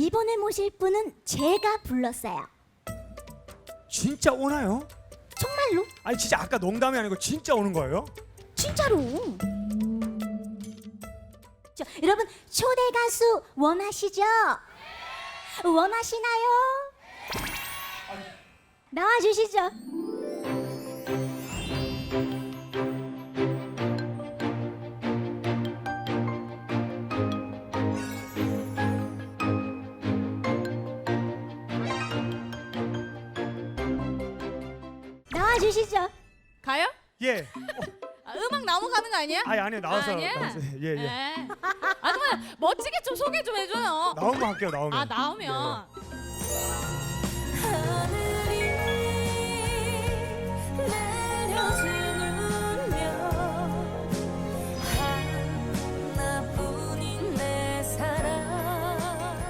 이번에 모실 분은 제가 불렀어요. 진짜 오나요? 정말로? 아니 진짜 아까 농담이 아니고 진짜 오는 거예요? 진짜로. 저, 여러분 초대 가수 원하시죠? 원하시나요? 나와 주시죠. 주시죠. 가요? 예. 아, 음악 넘어가는 거 아니야? 아니 아니요 나와서 아, 아니야? 나와서 예 예. 네. 아 그러면 멋지게 좀 소개 좀 해줘요. 나오면 할게요 나오면. 아 나오면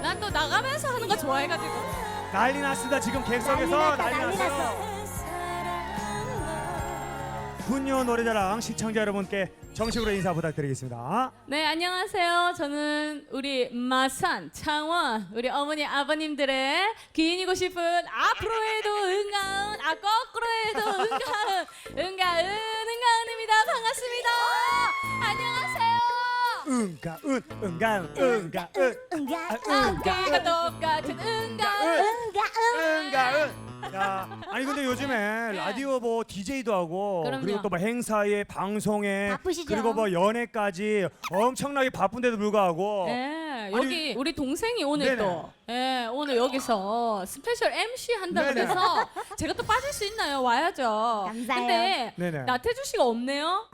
난또 나가면서 하는 거 좋아해가지고. 난리 났습니다 지금 객석에서 난리 난리, 난리 났어 요. 분요 노래자랑 시청자 여러분께 정식으로 인사 부탁드리겠습니다. 네 안녕하세요. 저는 우리 마산 창원 우리 어머니 아버님들의 기인이고 싶은 앞으로 해도 은가은 아 거꾸로 해도 은가은 은가은 은가은입니다. 반갑습니다. 안녕하세요. 응가은 응가은 응가은 응가 아, 응가 우리가 똑같은 은가은 응가 응. 응가은. 야 아니 근데 요즘에 라디오 뭐 DJ도 하고 네. 그럼요. 그리고 또 뭐 행사에 방송에 바쁘시죠? 그리고 뭐 연애까지 엄청나게 바쁜데도 불구하고 네, 여기 우리 동생이 오늘 네네. 또 예, 오늘 여기서 스페셜 MC 한다 네네. 그래서 제가 또 빠질 수 있나요? 와야죠. 감사해요. 근데 네네. 나태주 씨가 없네요.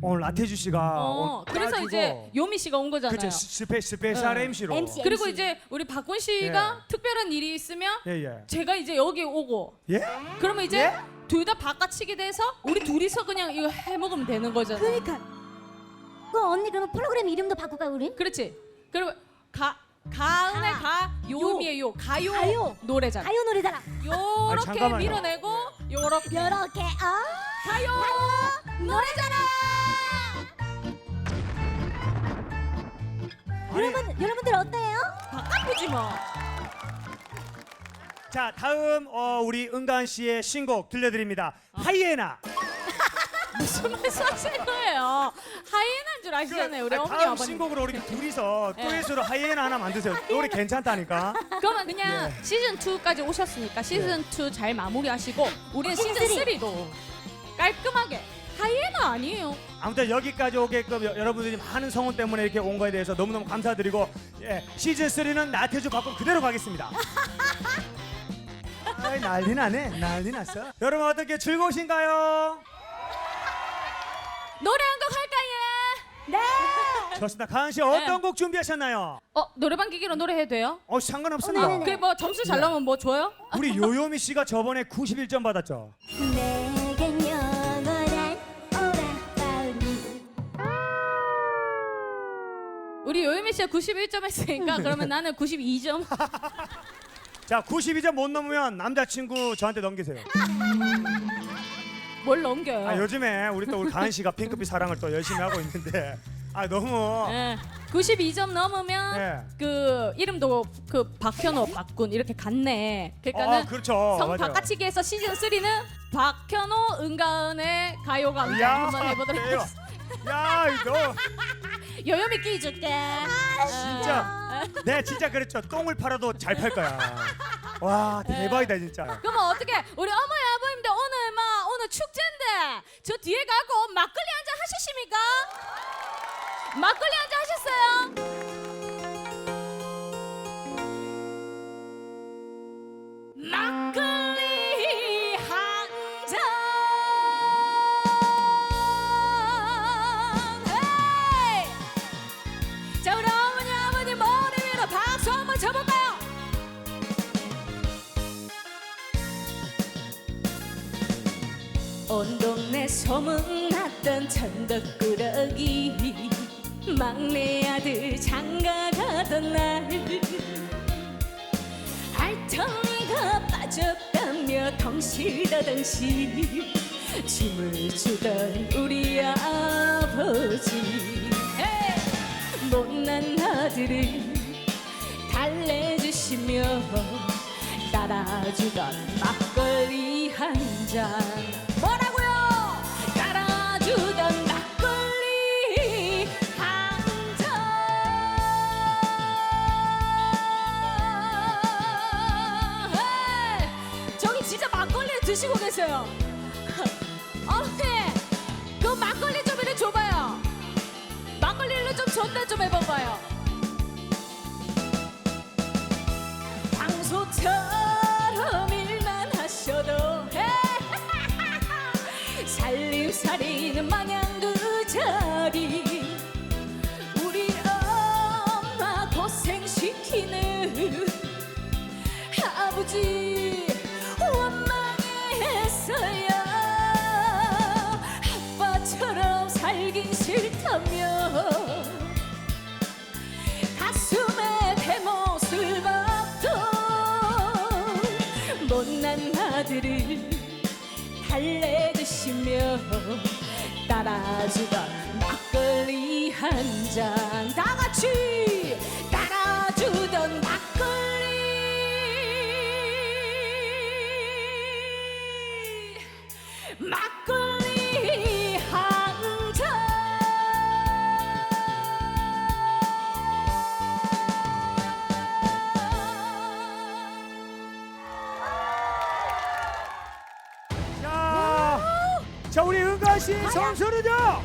오늘 라태주 씨가 어, 오늘 그래서 이제 요미 씨가 온 거잖아요. 그쵸 스페 스페셜 네. MC로 MC. 그리고 이제 우리 박군 씨가 예. 특별한 일이 있으면 예예 제가 이제 여기 오고 예? 그러면 이제 예? 둘 다 바꿔치기 돼서 우리 둘이서 그냥 이거 해 먹으면 되는 거잖아. 그러니까. 그 언니 그러면 프로그램 이름도 바꿀까 우리? 그렇지. 그리고 가 가은의 가. 가, 요음이의 요 가요, 가요. 노래잖아. 가요 노래잖아. 요렇게 잠깐만요. 밀어내고 요렇게 요렇게 어 가요 노래잖아. 여러분 여러분들 어때요? 바꿔보지 뭐. 자 다음 어, 우리 은간 씨의 신곡 들려드립니다 하이에나 무슨 말씀하시는 거예요? 하이에나인 줄 아시잖아요, 우리 아니, 어머니 다음 아버님. 신곡으로 우리 둘이서 예. 듀엣으로 하이에나 하나 만드세요 노래 괜찮다니까 그러면 그냥 예. 시즌 2까지 오셨으니까 시즌 2 잘 마무리하시고 우리는 시즌 시즌 쓰리. 3도 깔끔하게 하이에나 아니에요. 아무튼 여기까지 오게끔 여, 여러분들이 많은 성원 때문에 이렇게 온 거에 대해서 너무너무 감사드리고 예, 시즌 3는 나태주 바꿈 그대로 가겠습니다 아이, 난리 나네 난리 났어 여러분 어떻게 즐거우신가요? 노래 한 곡 할까요? 네. 좋습니다 가은 씨 어떤 네. 곡 준비하셨나요? 어 노래방 기기로 노래해도 돼요? 어 상관없습니다 어, 네네네. 그래 뭐 점수 잘 나오면 뭐 줘요? 우리 요요미 씨가 저번에 91점 받았죠 내 우리 요요미 씨가 91점 했으니까 그러면 나는 92점. 자 92점 못 넘으면 남자친구 저한테 넘기세요 뭘 넘겨요? 아, 요즘에 우리 또 우리 가은 씨가 핑크빛 사랑을 또 열심히 하고 있는데 아 너무 예. 92점 넘으면 네. 그 이름도 그 박현호, 박군 이렇게 같네. 그러니까는 아 그렇죠 성 맞아요. 바꿔치기에서 시즌 3는 박현호, 은가은의 가요광장 야 한번 해보도록 그래요. 하겠습니다. 야 이거 요요미 끼 줄게. 아, 진짜 내가 진짜 그랬죠 똥을 팔아도 잘 팔 거야 와 대박이다 진짜 그러면 어떻게 우리 어머니 아버님들 오늘 막 오늘 축제인데 저 뒤에 가고 막걸리 한 잔 하셨습니까? 막걸리 한 잔 하셨어요? 소문났던 천덕꾸러기. 막내 아들 장가 가던 날. 알통이가 빠졌다며 덩실더덩실 춤을 추던 우리 아버지! 못난 날 나들을 달래주시며 따라주던 막걸리 한잔 in the. 따라주던 막걸리 한 잔. 다 같이 따라주던 막걸리. 막걸리 자 우리 은가 씨 점수는요.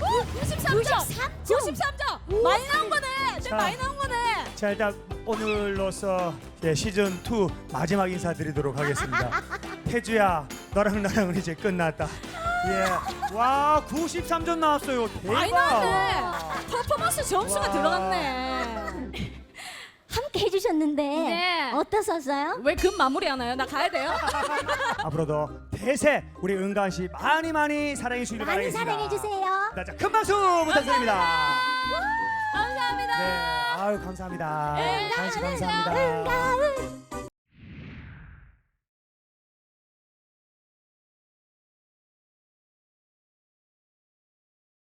오, 93점. 93점. 93점. 많이 나온 거네. 네, 자. 많이 나온 거네. 자 일단 오늘로서 예, 시즌 2 마지막 인사드리도록 하겠습니다. 태주야, 너랑 나랑은 이제 끝났다. 예, 와 93점 나왔어요. 대박. 많이 나왔네. 퍼포먼스 점수가 와. 들어갔네. 함께 해주셨는데 네. 어떠셨어요? 왜 금 마무리 하나요? 나 가야 돼요? 앞으로도 대세 우리 은간 씨 많이 많이 사랑해 주시길 많이 바라겠습니다. 사랑해 주세요. 자, 자, 큰 박수 부탁드립니다. 감사합니다. 네, 아유 감사합니다. 네, 은간 씨 감사합니다. 은가